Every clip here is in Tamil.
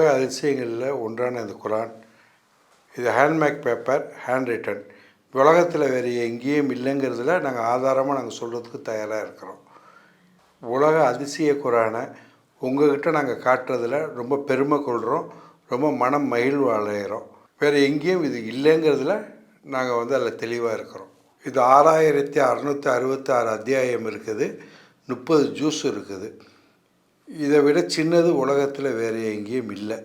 உலக அதிசயங்களில் ஒன்றான இந்த குரான். இது ஹேண்ட்மேக் பேப்பர் ஹேண்ட் ரிட்டன் உலகத்தில் வேறு எங்கேயும் இல்லைங்கிறதுல நாங்கள் ஆதாரமாக நாங்கள் சொல்கிறதுக்கு தயாராக இருக்கிறோம். உலக அதிசய குரானை உங்ககிட்ட நாங்கள் காட்டுறதில் ரொம்ப பெருமை கொள்கிறோம் ரொம்ப மனம் மகிழ்வு அடைகிறோம் வேறு எங்கேயும் இது இல்லைங்கிறதுல நாங்கள் வந்து அதில் தெளிவாக இருக்கிறோம். இது ஆறாயிரத்தி அறநூற்றி அறுபத்தாறு அத்தியாயம் இருக்குது. முப்பது ஜூஸ் இருக்குது. இதை விட சின்னது உலகத்தில் வேறு எங்கேயும் இல்லை.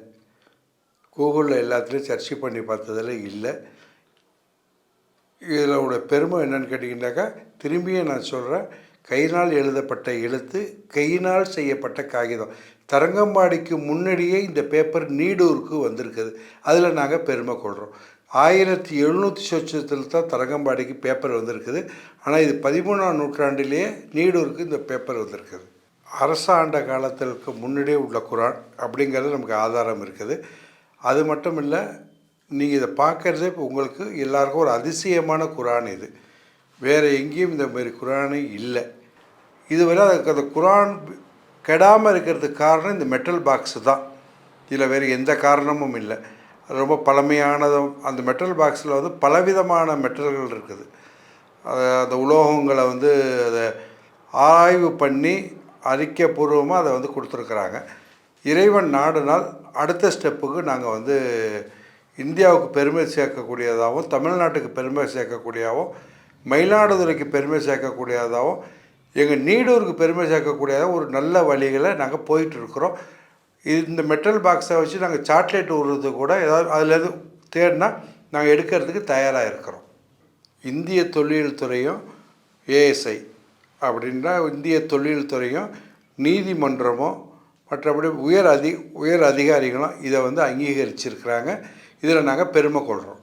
கூகுளில் எல்லாத்துலேயும் சர்ச் பண்ணி பார்த்ததில் இல்லை. இதோட பெருமை என்னன்னு கேட்டிங்கனாக்கா திரும்பியும் நான் சொல்கிறேன் கையினால் எழுதப்பட்ட எழுத்து கையினால் செய்யப்பட்ட காகிதம். தரங்கம்பாடிக்கு முன்னாடியே இந்த பேப்பர் நீடூருக்கு வந்திருக்குது. அதில் நாங்கள் பெருமை கொள்கிறோம் ஆயிரத்தி எழுநூற்றி சொச்சத்தில் தான் தரங்கம்பாடிக்கு பேப்பர் வந்திருக்குது. ஆனால் இது பதிமூணாம் நூற்றாண்டிலேயே நீடூருக்கு இந்த பேப்பர் வந்திருக்குது. அரசாண்ட காலத்திற்கு முன்னாடியே உள்ள குரான் அப்படிங்கிறது நமக்கு ஆதாரம் இருக்குது. அது மட்டும் இல்லை நீங்கள் இதை பார்க்குறதே இப்போ உங்களுக்கு எல்லாருக்கும் ஒரு அதிசயமான குரான் இது. வேறு எங்கேயும் இந்த மாதிரி குரானு இல்லை. இதுவரை அதுக்கு அந்த குரான் கெடாமல் இருக்கிறதுக்கு காரணம் இந்த மெட்டல் பாக்ஸு தான். இதில் வேறு எந்த காரணமும் இல்லை. அது ரொம்ப பழமையானதும் அந்த மெட்டல் பாக்ஸில் வந்து பலவிதமான மெட்டல்கள் இருக்குது. அதை அந்த உலோகங்களை வந்து அதை ஆய்வு பண்ணி அறிக்கைப்பூர்வமாக அதை வந்து கொடுத்துருக்குறாங்க. இறைவன் நாடுனால் அடுத்த ஸ்டெப்புக்கு நாங்கள் வந்து இந்தியாவுக்கு பெருமை சேர்க்கக்கூடியதாகவும் தமிழ்நாட்டுக்கு பெருமை சேர்க்கக்கூடியதாகவும் மயிலாடுதுறைக்கு பெருமை சேர்க்கக்கூடியதாகவும் எங்கள் நீடூருக்கு பெருமை சேர்க்கக்கூடியதாக ஒரு நல்ல வழிகளை நாங்கள் போயிட்டுருக்குறோம். இந்த மெட்டல் பாக்ஸை வச்சு நாங்கள் சாக்லேட் விடுறது கூட ஏதாவது அதுலேருந்து தேடினா நாங்கள் எடுக்கிறதுக்கு தயாராக இருக்கிறோம். இந்திய தொழில் துறையும் ஏஎஸ்ஐ அப்படின்னா இந்திய தொழில் துறையும் நீதிமன்றமும் மற்றபடி உயர் அதி உயர் அதிகாரிகளும் இதை வந்து அங்கீகரிச்சிருக்கிறாங்க. இதில் நாங்கள் பெருமை கொள்கிறோம்